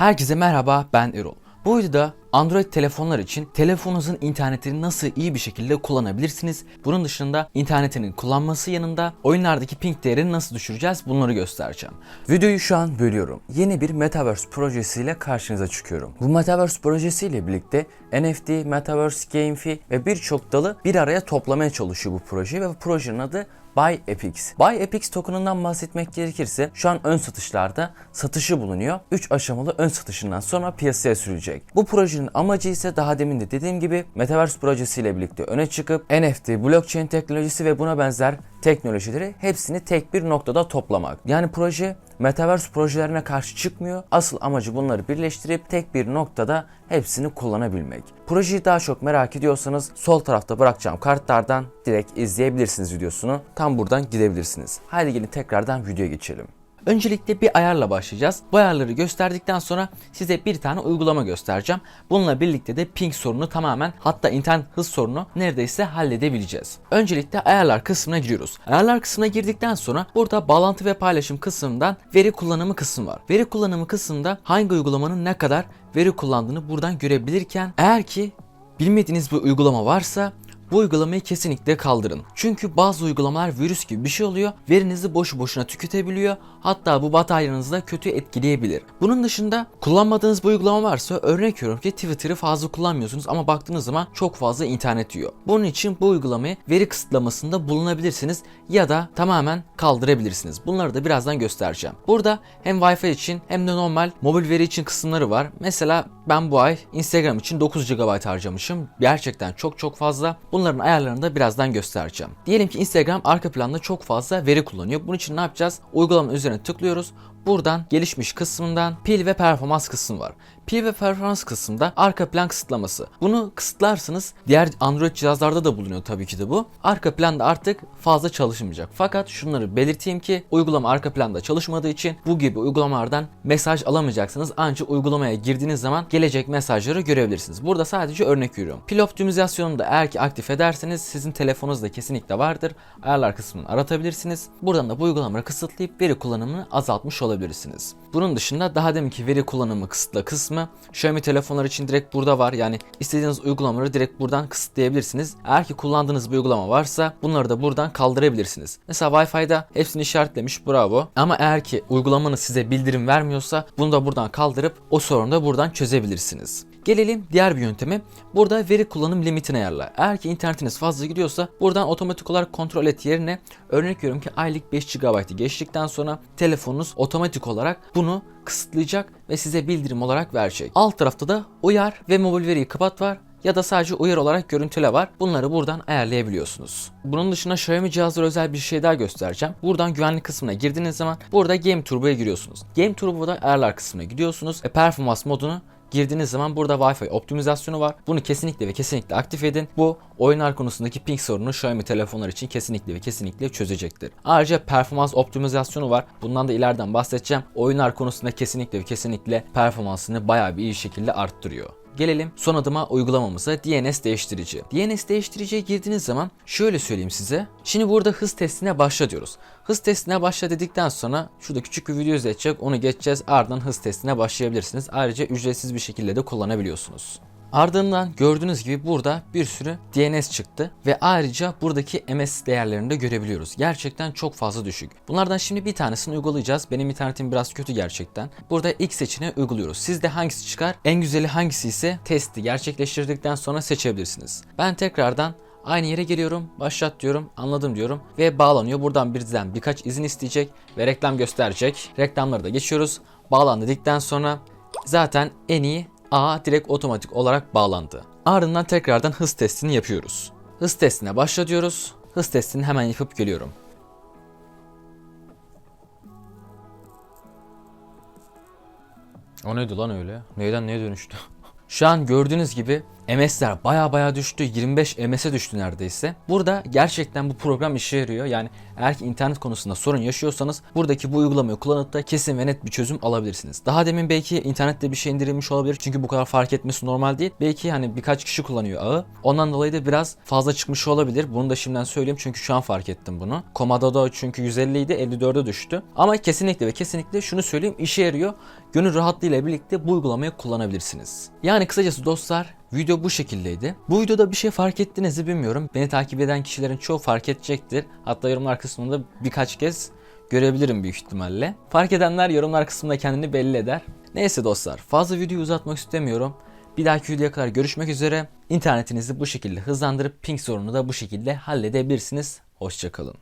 Herkese merhaba ben Erol. Bu videoda Android telefonlar için telefonunuzun internetini nasıl iyi bir şekilde kullanabilirsiniz? Bunun dışında internetinin kullanması yanında oyunlardaki ping değerini nasıl düşüreceğiz bunları göstereceğim. Videoyu şu an bölüyorum. Yeni bir Metaverse projesiyle karşınıza çıkıyorum. Bu Metaverse projesiyle birlikte NFT, Metaverse, GameFi ve birçok dalı bir araya toplamaya çalışıyor bu proje ve bu projenin adı BuyEpix. BuyEpix token'ından bahsetmek gerekirse şu an ön satışlarda satışı bulunuyor. 3 aşamalı ön satışından sonra piyasaya sürülecek. Bu projenin amacı ise daha demin de dediğim gibi Metaverse projesiyle birlikte öne çıkıp NFT, blockchain teknolojisi ve buna benzer teknolojileri hepsini tek bir noktada toplamak. Yani proje Metaverse projelerine karşı çıkmıyor. Asıl amacı bunları birleştirip tek bir noktada hepsini kullanabilmek. Projeyi daha çok merak ediyorsanız sol tarafta bırakacağım kartlardan direkt izleyebilirsiniz videosunu. Tam buradan gidebilirsiniz. Haydi gelin tekrardan videoya geçelim. Öncelikle bir ayarla başlayacağız. Bu ayarları gösterdikten sonra size bir tane uygulama göstereceğim. Bununla birlikte de ping sorunu tamamen hatta internet hız sorunu neredeyse halledebileceğiz. Öncelikle ayarlar kısmına giriyoruz. Ayarlar kısmına girdikten sonra burada bağlantı ve paylaşım kısmından veri kullanımı kısmı var. Veri kullanımı kısmında hangi uygulamanın ne kadar veri kullandığını buradan görebilirken eğer ki bilmediğiniz bir uygulama varsa bu uygulamayı kesinlikle kaldırın. Çünkü bazı uygulamalar virüs gibi bir şey oluyor. Verinizi boşu boşuna tüketebiliyor. Hatta bu bataryanızı da kötü etkileyebilir. Bunun dışında kullanmadığınız bir uygulama varsa örnek veriyorum ki Twitter'ı fazla kullanmıyorsunuz ama baktığınız zaman çok fazla internet yiyor. Bunun için bu uygulamayı veri kısıtlamasında bulunabilirsiniz ya da tamamen kaldırabilirsiniz. Bunları da birazdan göstereceğim. Burada hem Wi-Fi için hem de normal mobil veri için kısımları var. Mesela ben bu ay Instagram için 9 GB harcamışım. Gerçekten çok çok fazla. Bunların ayarlarını da birazdan göstereceğim. Diyelim ki Instagram arka planda çok fazla veri kullanıyor. Bunun için ne yapacağız? Uygulamanın üzerine tıklıyoruz. Buradan gelişmiş kısmından pil ve performans kısmı var. Pil ve performans kısmında arka plan kısıtlaması. Bunu kısıtlarsanız diğer Android cihazlarda da bulunuyor tabii ki de bu. Arka planda artık fazla çalışmayacak. Fakat şunları belirteyim ki uygulama arka planda çalışmadığı için bu gibi uygulamalardan mesaj alamayacaksınız. Ancak uygulamaya girdiğiniz zaman gelecek mesajları görebilirsiniz. Burada sadece örnek veriyorum. Pil optimizasyonunu da eğer ki aktif ederseniz sizin telefonunuzda kesinlikle vardır. Ayarlar kısmını aratabilirsiniz. Buradan da bu uygulamaları kısıtlayıp veri kullanımını azaltmış olabilirsiniz. Bunun dışında daha deminki veri kullanımı kısıtla kısmı Xiaomi telefonlar için direkt burada var. Yani istediğiniz uygulamaları direkt buradan kısıtlayabilirsiniz. Eğer ki kullandığınız bir uygulama varsa bunları da buradan kaldırabilirsiniz. Mesela Wi-Fi'da hepsini işaretlemiş bravo. Ama eğer ki uygulamanız size bildirim vermiyorsa bunu da buradan kaldırıp o sorunu da buradan çözebilirsiniz. Gelelim diğer bir yönteme. Burada veri kullanım limitini ayarla. Eğer ki internetiniz fazla gidiyorsa buradan otomatik olarak kontrol et yerine örnek veriyorum ki aylık 5 GB'ı geçtikten sonra telefonunuz otomatik olarak bunu kısıtlayacak ve size bildirim olarak verecek. Alt tarafta da uyar ve mobil veriyi kapat var ya da sadece uyar olarak görüntüle var. Bunları buradan ayarlayabiliyorsunuz. Bunun dışında Xiaomi cihazlara özel bir şey daha göstereceğim. Buradan güvenlik kısmına girdiğiniz zaman burada Game Turbo'ya giriyorsunuz. Game Turbo'da ayarlar kısmına gidiyorsunuz ve performans modunu girdiğiniz zaman burada Wi-Fi optimizasyonu var. Bunu kesinlikle ve kesinlikle aktif edin. Bu oyunlar konusundaki ping sorunu Xiaomi telefonlar için kesinlikle ve kesinlikle çözecektir. Ayrıca performans optimizasyonu var. Bundan da ileriden bahsedeceğim. Oyunlar konusunda kesinlikle ve kesinlikle performansını bayağı bir iyi şekilde arttırıyor. Gelelim son adıma uygulamamıza DNS değiştirici. DNS değiştiriciye girdiğiniz zaman şöyle söyleyeyim size. Şimdi burada hız testine başla diyoruz. Hız testine başla dedikten sonra şurada küçük bir video izletecek onu geçeceğiz ardından hız testine başlayabilirsiniz. Ayrıca ücretsiz bir şekilde de kullanabiliyorsunuz. Ardından gördüğünüz gibi burada bir sürü DNS çıktı ve ayrıca buradaki MS değerlerini de görebiliyoruz. Gerçekten çok fazla düşük. Bunlardan şimdi bir tanesini uygulayacağız. Benim internetim biraz kötü gerçekten. Burada ilk seçeneği uyguluyoruz. Sizde hangisi çıkar? En güzeli hangisi ise testi gerçekleştirdikten sonra seçebilirsiniz. Ben tekrardan Aynı yere geliyorum, başlat diyorum, anladım diyorum ve bağlanıyor. Buradan birden birkaç izin isteyecek ve reklam gösterecek. Reklamları da geçiyoruz. Bağlan dedikten sonra zaten en iyi A direkt otomatik olarak bağlandı. Ardından tekrardan hız testini yapıyoruz. Hız testine başla diyoruz. Hız testini hemen yapıp geliyorum. O neydi lan öyle? Neyden neye dönüştü? Şu an gördüğünüz gibi MS'ler baya baya düştü. 25 MS'e düştü neredeyse. Burada gerçekten bu program işe yarıyor. Yani eğer ki internet konusunda sorun yaşıyorsanız buradaki bu uygulamayı kullanıp da kesin ve net bir çözüm alabilirsiniz. Daha demin belki internette bir şey indirilmiş olabilir. Çünkü bu kadar fark etmesi normal değil. Belki hani birkaç kişi kullanıyor ağı. Ondan dolayı da biraz fazla çıkmış olabilir. Bunu da şimdiden söyleyeyim çünkü şu an fark ettim bunu. Komodo'da çünkü 150 idi 54'e düştü. Ama kesinlikle ve kesinlikle şunu söyleyeyim işe yarıyor. Gönül rahatlığıyla birlikte bu uygulamayı kullanabilirsiniz. Yani kısacası dostlar video bu şekildeydi. Bu videoda bir şey fark ettiniz mi bilmiyorum. Beni takip eden kişilerin çoğu fark edecektir. Hatta yorumlar kısmında birkaç kez görebilirim büyük ihtimalle. Fark edenler yorumlar kısmında kendini belli eder. Neyse dostlar fazla videoyu uzatmak istemiyorum. Bir dahaki videoya kadar görüşmek üzere. İnternetinizi bu şekilde hızlandırıp ping sorununu da bu şekilde halledebilirsiniz. Hoşçakalın.